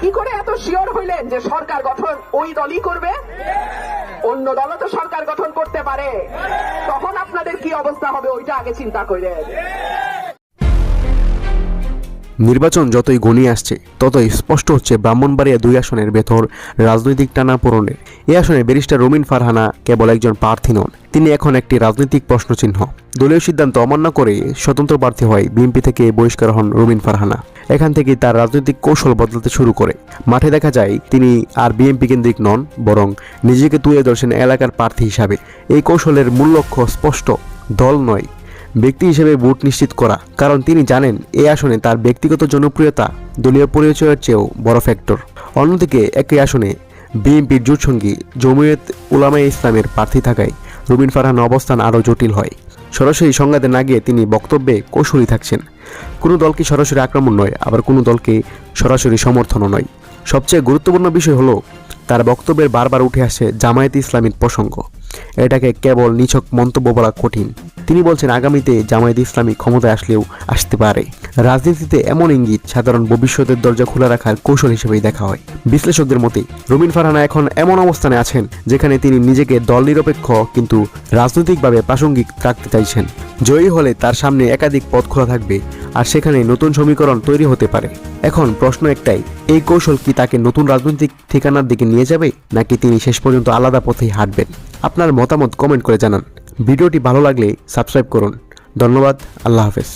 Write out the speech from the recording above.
কি করে এত শিওর হইলেন যে সরকার গঠন ওই দলই করবে? অন্য দলও তো সরকার গঠন করতে পারে। তখন আপনাদের কি অবস্থা হবে ওইটা আগে চিন্তা করেন। নির্বাচন যতই ঘনিয়ে আসছে, ততই স্পষ্ট হচ্ছে ব্রাহ্মণবাড়িয়া দুই আসনের ভেতর রাজনৈতিক টানাপোড়েনের এই আসনে ব্যারিস্টার রমিন ফারহানা কেবল একজন প্রার্থী নন, তিনি এখন একটি রাজনৈতিক প্রশ্নচিহ্ন। দলীয় সিদ্ধান্ত অমান্য করে স্বতন্ত্র প্রার্থী হয় বিএনপি থেকে বহিষ্কার হন রমিন ফারহানা। এখান থেকে তার রাজনৈতিক কৌশল বদলাতে শুরু করে। মাঠে দেখা যায় তিনি আর বিএনপি কেন্দ্রিক নন, বরং নিজেকে তুলে ধরছেন এলাকার প্রার্থী হিসাবে। এই কৌশলের মূল লক্ষ্য স্পষ্ট, দল নয়, ব্যক্তি হিসেবে ভোট নিশ্চিত করা। কারণ তিনি জানেন এই আসনে তার ব্যক্তিগত জনপ্রিয়তা, দলীয় পরিচয়ের চেয়েও বড় ফ্যাক্টর। অন্যদিকে একই আসনে বিএনপির জোটসঙ্গী জমিয়ত উলামা ইসলামের প্রার্থী থাকায় রুবিন ফারহান অবস্থান আরও জটিল হয়। সরাসরি সংঘাতে না গিয়ে তিনি বক্তব্যে কৌশলী থাকছেন। কোনো দলকে সরাসরি আক্রমণ নয়, আবার কোনো দলকে সরাসরি সমর্থনও নয়। সবচেয়ে গুরুত্বপূর্ণ বিষয় হলো, তার বক্তব্যের বারবার উঠে আসে জামায়াত ইসলামীর প্রসঙ্গ। এটাকে কেবল নিছক মন্তব্য বলা কঠিন। তিনি বলছেন, আগামীতে জামায়াত ইসলামী ক্ষমতায় আসলেও আসতে পারে। রাজনীতিতে এমন ইঙ্গিত সাধারণ ভবিষ্যতের দরজা খোলা রাখার কৌশল হিসেবেই দেখা হয়। বিশ্লেষকদের মতে রবিন ফারহানা এখন এমন অবস্থানে আছেন, যেখানে তিনি নিজেকে দল নিরপেক্ষ কিন্তু রাজনৈতিকভাবে প্রাসঙ্গিক রাখতে চাইছেন। জয়ী হলে তার সামনে একাধিক পথ খোলা থাকবে, আর সেখানে নতুন সমীকরণ তৈরি হতে পারে। এখন প্রশ্ন একটাই, এই কৌশল কি তাকে নতুন রাজনৈতিক ঠিকানার দিকে নিয়ে যাবে, নাকি তিনি শেষ পর্যন্ত আলাদা পথেই হাঁটবেন? আপনার মতামত কমেন্ট করে জানান। ভিডিওটি ভালো লাগলে সাবস্ক্রাইব করুন। ধন্যবাদ আল্লাহ হাফেজ।